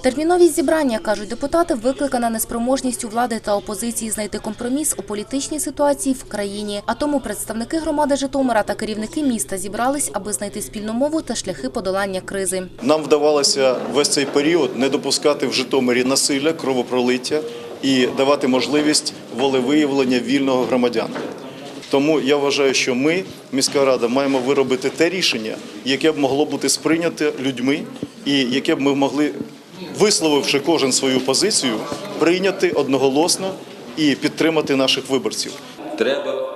Терміновість зібрання, кажуть депутати, викликана неспроможністю влади та опозиції знайти компроміс у політичній ситуації в країні. А тому представники громади Житомира та керівники міста зібрались, аби знайти спільну мову та шляхи подолання кризи. Нам вдавалося весь цей період не допускати в Житомирі насилля, кровопролиття і давати можливість волевиявлення вільного громадян. Тому я вважаю, що ми, міська рада, маємо виробити те рішення, яке б могло бути сприйняте людьми, і яке б ми могли, висловивши кожен свою позицію, прийняти одноголосно і підтримати наших виборців. Треба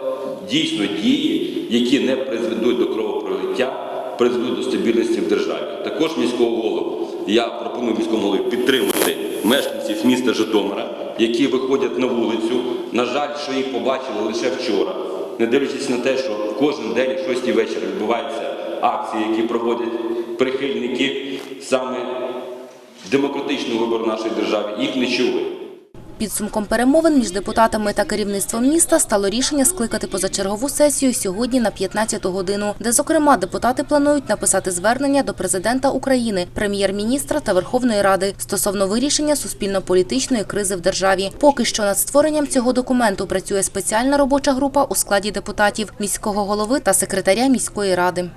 дійсно дії, які не призведуть до кровопролиття, призведуть до стабільності в державі. Також міського голову я пропоную міському голові підтримати мешканців міста Житомира, які виходять на вулицю. На жаль, що їх побачили лише вчора, не дивлячись на те, що кожен день о 6 вечора відбуваються акції, які проводять прихильники саме демократичного вибору нашої держави. Їх не чули. Підсумком перемовин між депутатами та керівництвом міста стало рішення скликати позачергову сесію сьогодні на 15 годину, де, зокрема, депутати планують написати звернення до президента України, прем'єр-міністра та Верховної Ради стосовно вирішення суспільно-політичної кризи в державі. Поки що над створенням цього документу працює спеціальна робоча група у складі депутатів, міського голови та секретаря міської ради.